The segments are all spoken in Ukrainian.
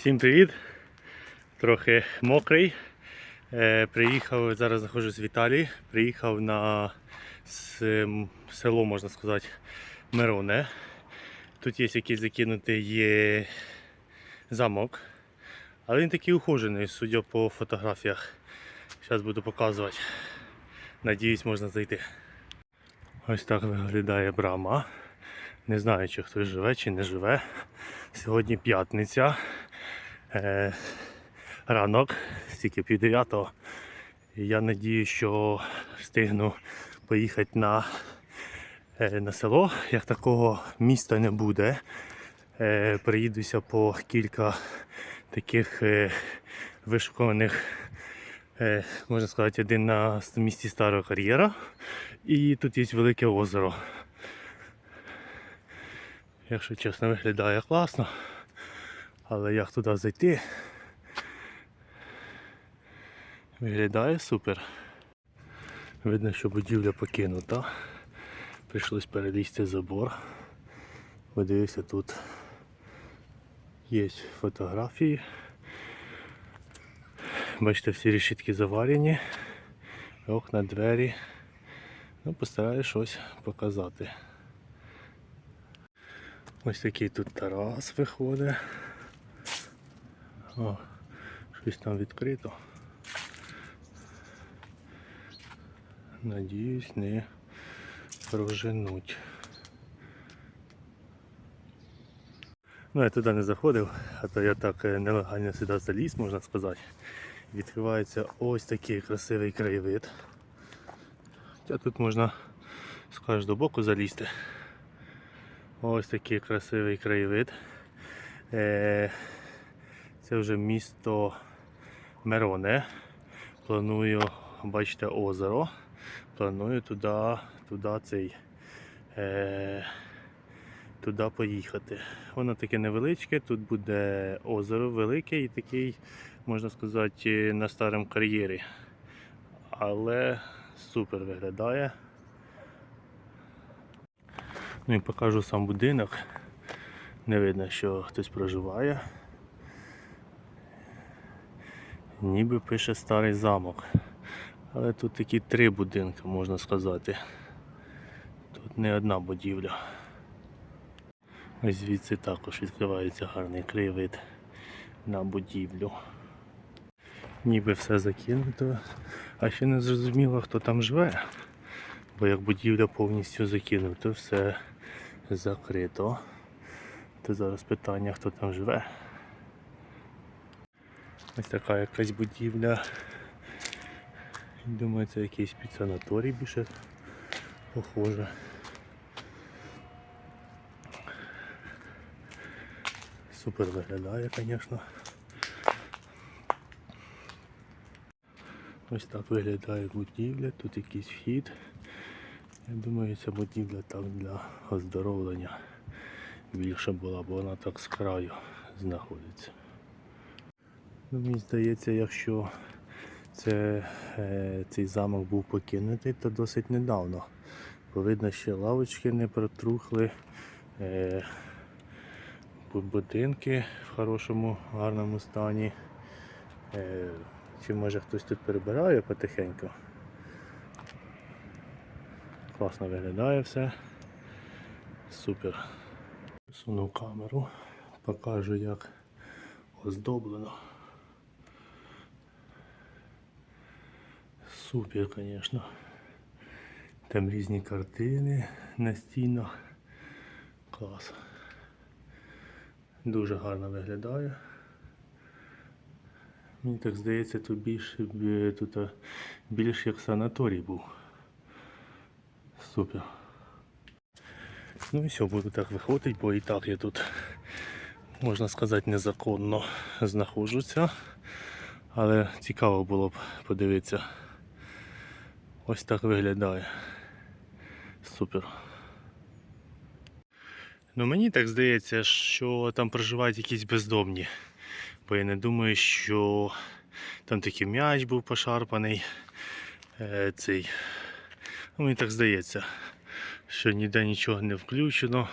Всім привіт! Трохи мокрий. Е, приїхав, зараз знаходжусь в Італії. Приїхав на село, можна сказати, Мироне. Тут є якийсь закинутий замок. Але він такий ухожений, судя по фотографіях. Зараз буду показувати. Надіюсь, можна зайти. Ось так виглядає брама. Не знаю, чи хтось живе, чи не живе. Сьогодні п'ятниця. Е, ранок, стільки пів дев'ятого. Я надію, що встигну поїхати на, е, на село. Як такого міста не буде. Е, приїдуся по кілька таких е, вишукуваних, е, можна сказати, один на місці старого кар'єра. І тут є велике озеро. Якщо чесно, виглядає класно. Але як туди зайти? Виглядає супер. Видно, що будівля покинута. Прийшлось перелізти забор. Подивився, тут є фотографії. Бачите, всі решітки заварені, окна, двері. Ну, постараюсь щось показати. Ось такий тут Тарас виходить. О, щось там відкрито. Надіюсь, не проженуть. Ну, я туди не заходив, а то я так е, нелегально сюди заліз, можна сказати. Відкривається ось такий красивий краєвид. Хоча тут можна з кожного боку залізти. Ось такий красивий краєвид. Е, Це вже місто Мероне. Планую, бачите, озеро. Планую туди, туди цей. Е, туди поїхати. Воно таке невеличке, тут буде озеро велике і такий, можна сказати, на старому кар'єрі. Але супер виглядає. Ну і покажу сам будинок. Не видно, що хтось проживає. Ніби пише старий замок. Але тут такі три будинки, можна сказати. Тут не одна будівля. Ось звідси також відкривається гарний краєвид на будівлю. Ніби все закинуто, а ще не зрозуміло, хто там живе. Бо як будівля повністю закинута, все закрито. То зараз питання, хто там живе. Ось така якась будівля. Думаю, це якийсь підсанаторій більше похоже. Супер виглядає, звісно. Ось так виглядає будівля, тут якийсь вхід. Я думаю, ця будівля так для оздоровлення більше була, бо вона так з краю знаходиться. Ну, мені здається, якщо це, е, цей замок був покинутий, то досить недавно. Бо видно, ще лавочки не протрухли, е, будинки в хорошому, гарному стані. Е, чи може хтось тут перебирає потихеньку. Класно виглядає все. Супер. Суну камеру, покажу як оздоблено. Супер, звісно. Там різні картини на стінах. Клас. Дуже гарно виглядає. Мені так здається, тут більше тут більш як санаторій був. Супер. Ну і все, буду так виходити, бо і так я тут, можна сказати, незаконно знаходжуся. Але цікаво було б подивитися. Ось так виглядає. Супер. Ну мені так здається, що там проживають якісь бездомні. Бо я не думаю, що там такий м'яч був пошарпаний. Е, цей. Ну, мені так здається, що ніде нічого не включено.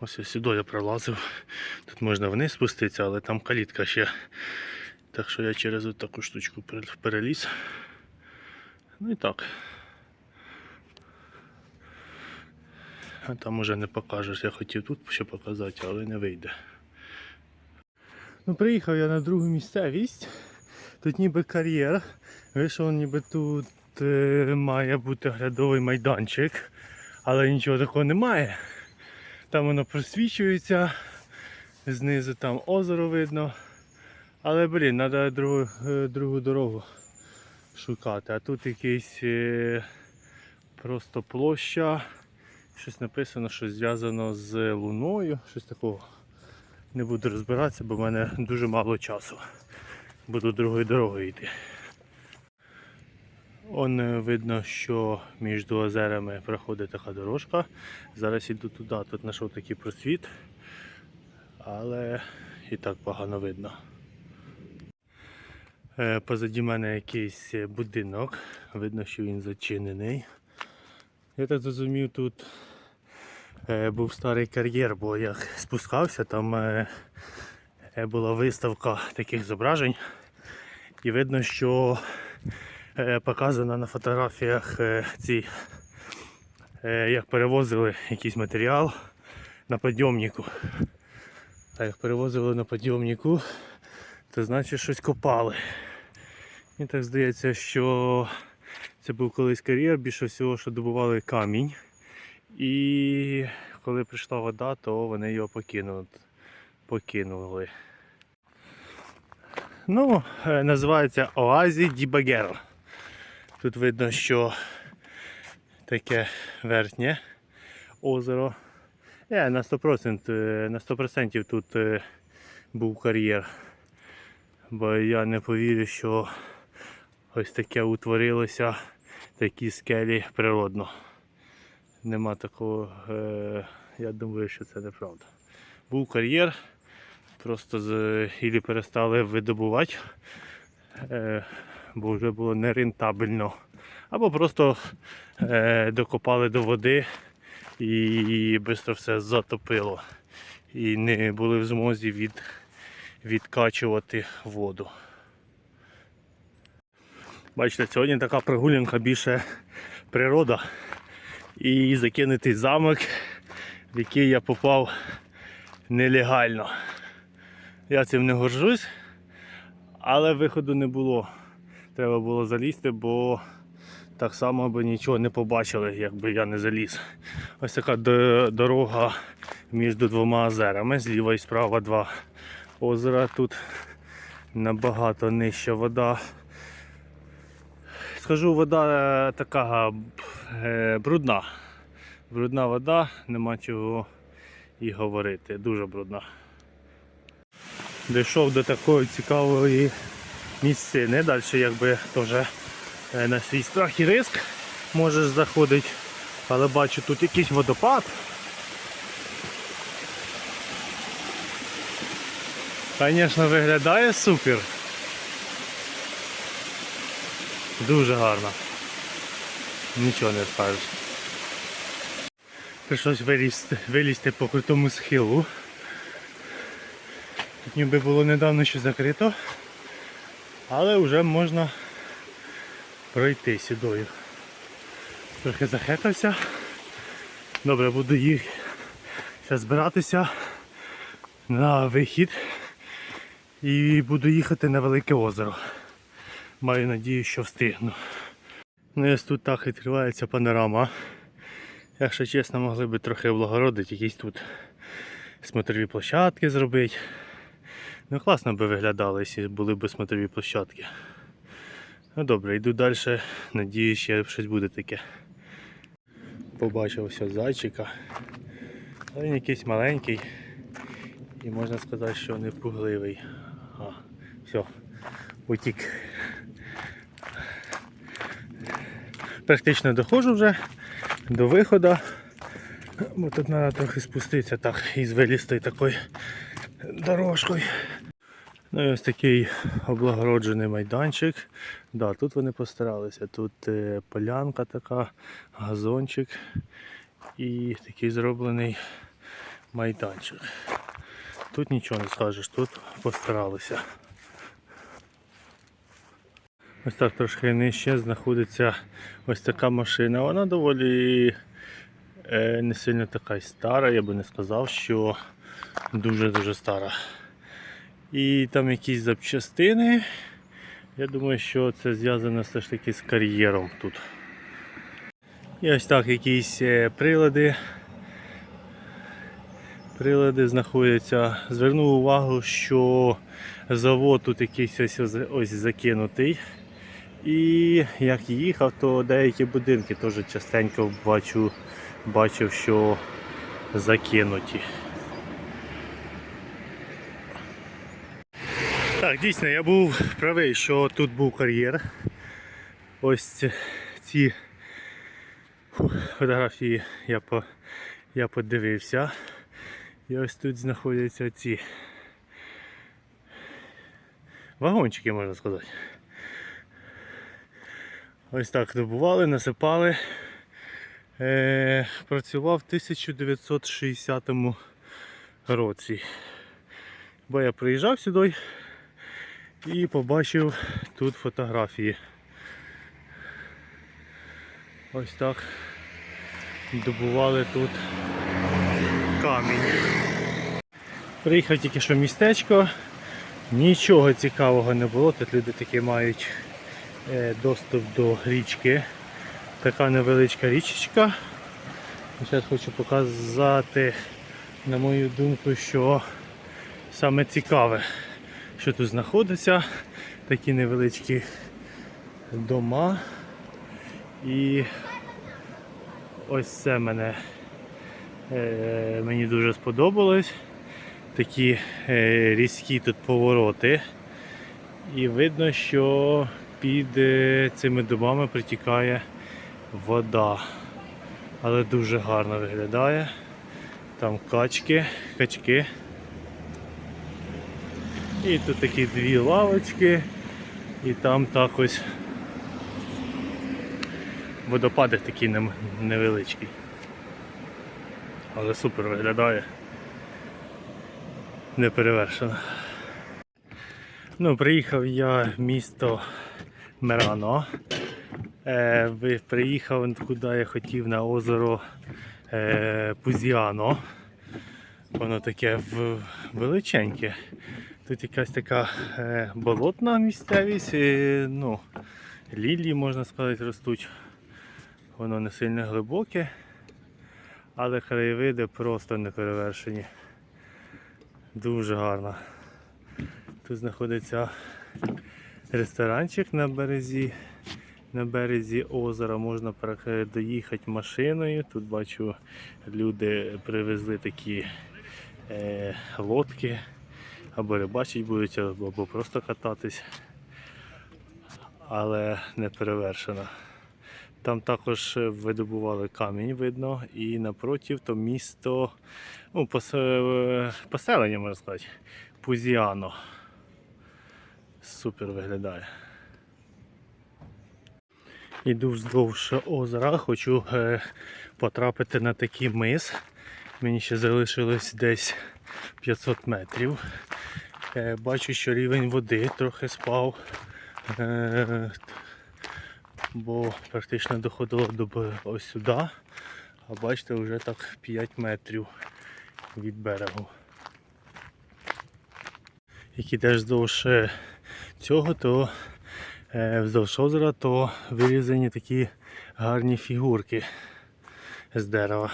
Ось я сюди я пролазив. Тут можна вниз спуститися, але там калітка ще. Так що я через таку штучку переліз. Ну і так. А там уже не покажеш. Я хотів тут ще показати, але не вийде. Ну, приїхав я на другу місцевість. Тут ніби кар'єр. Вийшов, ніби тут е, має бути глядовий майданчик, але нічого такого немає. Там воно просвічується, знизу там озеро видно. Але блін, треба другу, е, другу дорогу шукати. А тут якийсь е, просто площа. Щось написано, що зв'язано з луною, щось такого. Не буду розбиратися, бо в мене дуже мало часу. Буду другою дорогою йти. Он е, видно, що між озерами проходить така дорожка. Зараз іду туди, тут знайшов такий просвіт, але і так погано видно. Е, Позаді мене якийсь е, будинок. Видно, що він зачинений. Я так зрозумів, тут е, був старий кар'єр, бо як спускався, там була виставка таких зображень. І видно, що показано на фотографіях ці, як перевозили якийсь матеріал на підйомнику. Як перевозили на підйомнику, то значить щось копали. Мені так здається, що це був колись кар'єр, більше всього, що добували камінь. І коли прийшла вода, то вони його покинули. покинули. Ну, е, називається Оазі Дібагеро. Тут видно, що таке верхнє озеро. Е, на 100%, е, на 100% тут е, був кар'єр. Бо я не повірю, що ось таке утворилося, такі скелі природно. Нема такого, е, я думаю, що це неправда. Був кар'єр, просто з ілі перестали видобувати, е, бо вже було нерентабельно. Або просто е, докопали до води і швидко все затопило. І не були в змозі від, відкачувати воду. Бачите, сьогодні така прогулянка більше природа і закинутий замок, в який я попав нелегально. Я цим не горжусь, але виходу не було. Треба було залізти, бо так само би нічого не побачили, якби я не заліз. Ось така дорога між двома озерами. Зліва і справа два озера. Тут набагато нижча вода. Скажу, вода е, така е, брудна. Брудна вода, нема чого і говорити. Дуже брудна. Дійшов до такої цікавої місцини. Далі якби теж е, на свій страх і риск можеш заходити. Але бачу тут якийсь водопад. Звісно, виглядає супер. Дуже гарно. Нічого не скажеш. Прийшлось вилізти, вилізти по крутому схилу. Тут ніби було недавно ще закрито, але вже можна пройти сюдою. Трохи захекався. Добре, буду їх зараз збиратися на вихід і буду їхати на велике озеро. Маю надію, що встигну. Ну ось тут так відкривається панорама. Якщо чесно, могли би трохи облагородити, якісь тут смотрові площадки зробити. Ну класно би виглядало, якщо були б смотрові площадки. Ну добре, йду далі. Надіюсь, ще щось буде таке. Побачив ось зайчика. Він якийсь маленький. І можна сказати, що не пугливий. А, все, утік. Практично доходжу вже до виходу. Бо тут треба трохи спуститися так із вилістою такою дорожкою. Ну і ось такий облагороджений майданчик. Да, тут вони постаралися. Тут е, полянка така, газончик і такий зроблений майданчик. Тут нічого не скажеш, тут постаралися. Ось так трошки нижче знаходиться ось така машина. Вона доволі е, не сильно така стара, я би не сказав, що дуже-дуже стара. І там якісь запчастини. Я думаю, що це зв'язано все ж таки з кар'єром тут. І ось так якісь е, прилади. Прилади знаходяться. Звернув увагу, що завод тут якийсь ось, ось, закинутий. І як їхав, то деякі будинки теж частенько бачу, бачив, що закинуті. Так, дійсно, я був правий, що тут був кар'єр. Ось ці фотографії я, по, я подивився. І ось тут знаходяться ці вагончики, можна сказати. Ось так добували, насипали. Е, працював в 1960 році. Бо я приїжджав сюди і побачив тут фотографії. Ось так добували тут камінь. Приїхав тільки що в містечко, нічого цікавого не було. Тут люди такі мають е, доступ до річки. Така невеличка річечка. Зараз хочу показати, на мою думку, що саме цікаве, що тут знаходиться. Такі невеличкі дома. І ось це мене е, мені дуже сподобалось. Такі е, різкі тут повороти. І видно, що під е, цими домами притікає вода. Але дуже гарно виглядає. Там качки, качки. І тут такі дві лавочки. І там так ось водопадик такий невеличкий. Але супер виглядає. Неперевершено. Ну, приїхав я в місто Мерано. Е, приїхав куди я хотів на озеро е, Пузіано. Воно таке величеньке. Тут якась така е, болотна місцевість, е, ну, лілії, можна сказати, ростуть. Воно не сильно глибоке, але краєвиди просто не перевершені. Дуже гарно. Тут знаходиться ресторанчик на березі. На березі озера можна доїхати машиною. Тут бачу, люди привезли такі е, лодки, або рибачить будуть, або, просто кататись. Але не перевершено. Там також е, видобували камінь, видно, і напротив то місто, ну, посе- поселення, можна сказати, Пузіано. Супер виглядає. Іду вздовж озера, хочу е, потрапити на такий мис. Мені ще залишилось десь 500 метрів. Е, бачу, що рівень води трохи спав. Бо практично доходило до ось сюди. А бачите, вже так 5 метрів від берегу. Як ідеш вздовж е, цього, то е, вздовж озера, то вирізані такі гарні фігурки з дерева.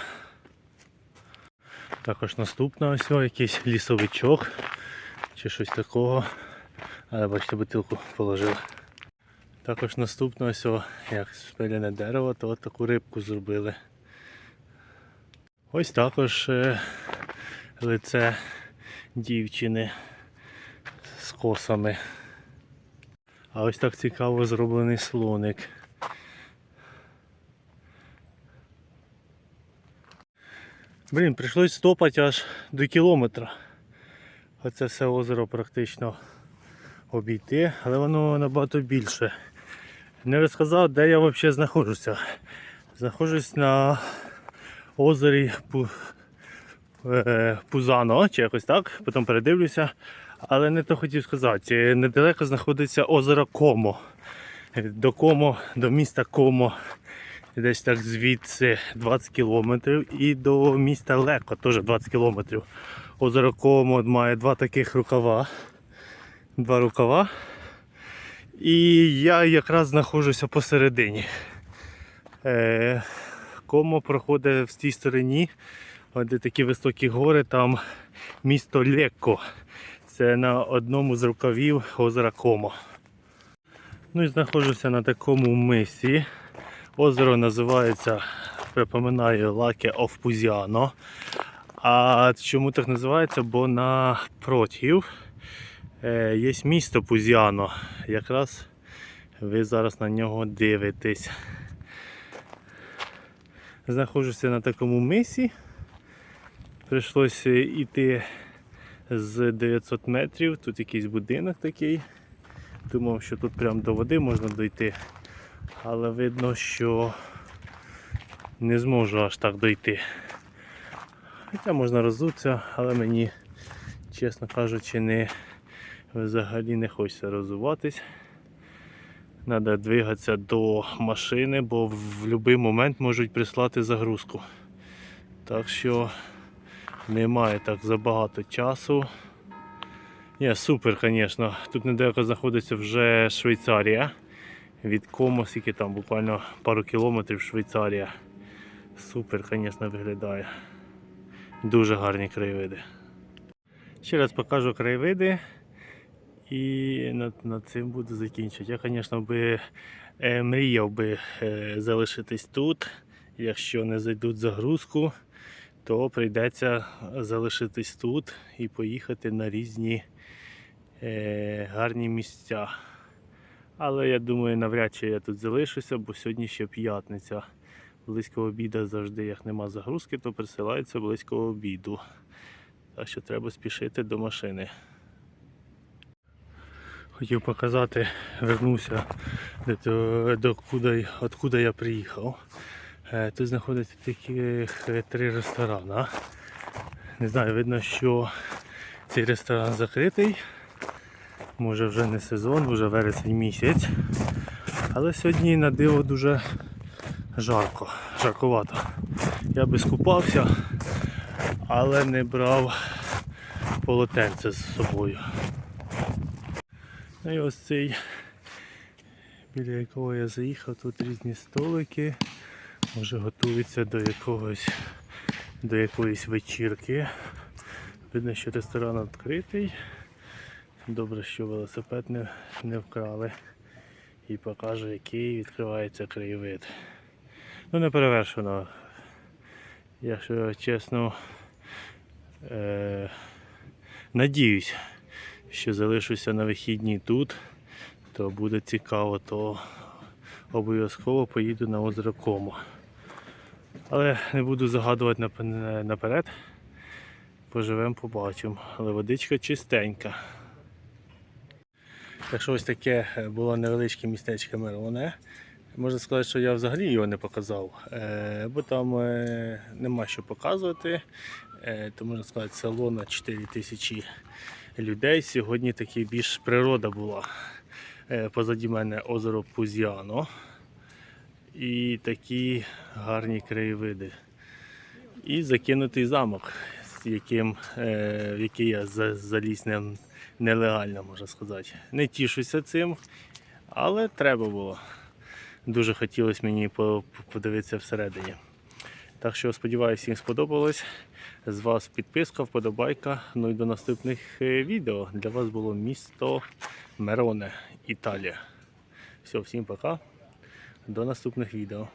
Також наступна ось якийсь лісовичок чи щось такого. Але бачите, бутилку положив. Також наступно ось, о, як спилене дерево, то от таку рибку зробили. Ось також е, лице дівчини з косами. А ось так цікаво зроблений слоник. Блін, прийшлось стопати аж до кілометра. Оце все озеро практично обійти, але воно набагато більше. Не розказав, де я взагалі знаходжуся. Знаходжусь на озері е, Пузано, чи якось так, потім передивлюся. Але не то хотів сказати. Недалеко знаходиться озеро Комо. До Комо, до міста Комо, десь так звідси 20 кілометрів. І до міста Леко теж 20 кілометрів. Озеро Комо має два таких рукава. Два рукава. І я якраз знаходжуся посередині. Е, Комо проходить в тій стороні, де такі високі гори, там місто Лекко. Це на одному з рукавів озера Комо. Ну і знаходжуся на такому мисі. Озеро називається, припоминаю, Лаке оф Пузіано. А чому так називається? Бо напротив є місто Пузіано. Якраз ви зараз на нього дивитесь. Знаходжуся на такому мисі. Прийшлося йти з 900 метрів. Тут якийсь будинок такий. Думав, що тут прямо до води можна дойти. Але видно, що не зможу аж так дойти. Хоча можна розутися, але мені, чесно кажучи, не, взагалі не хочеться розуватись. Треба двигатися до машини, бо в будь-який момент можуть прислати загрузку. Так що немає так забагато часу. Ні, супер, звісно. Тут недалеко знаходиться вже Швейцарія. Від Комо, скільки там буквально пару кілометрів Швейцарія. Супер, звісно, виглядає. Дуже гарні краєвиди. Ще раз покажу краєвиди. І над, над цим буду закінчувати. Я, звісно, би е, мріяв би е, залишитись тут. Якщо не зайдуть загрузку, то прийдеться залишитись тут і поїхати на різні е, гарні місця. Але я думаю, навряд чи я тут залишуся, бо сьогодні ще п'ятниця. Близько обіду завжди, як нема загрузки, то присилається близько обіду. Так що треба спішити до машини. Хотів показати, вернувся до, до откуда я приїхав. Е, Тут знаходяться таких е, три ресторани. Не знаю, видно, що цей ресторан закритий. Може вже не сезон, вже вересень місяць. Але сьогодні на диво дуже жарко, жаркувато. Я би скупався, але не брав полотенце з собою. Ну і ось цей, біля якого я заїхав, тут різні столики. Може готуються до якогось до якоїсь вечірки. Видно, що ресторан відкритий. Добре, що велосипед не, не вкрали. І покажу, який відкривається краєвид. Ну не перевершено. Якщо чесно, е, надіюсь, що залишуся на вихідні тут, то буде цікаво, то обов'язково поїду на озеро Комо. Але не буду загадувати наперед. Поживемо, побачимо. Але водичка чистенька. Так що ось таке е, було невеличке містечко Мироне. Можна сказати, що я взагалі його не показав, е, бо там е, нема що показувати. То можна сказати, село на 4 тисячі людей. Сьогодні таки більш природа була. Е, Позаді мене озеро Пузіано. І такі гарні краєвиди. І закинутий замок, яким, е, в який я заліз не, нелегально, можна сказати. Не тішуся цим, але треба було. Дуже хотілося мені подивитися всередині. Так що сподіваюся, всім сподобалось. З вас підписка, вподобайка. Ну і до наступних е, відео. Для вас було місто Мероне, Італія. Все, всім пока. До наступних відео.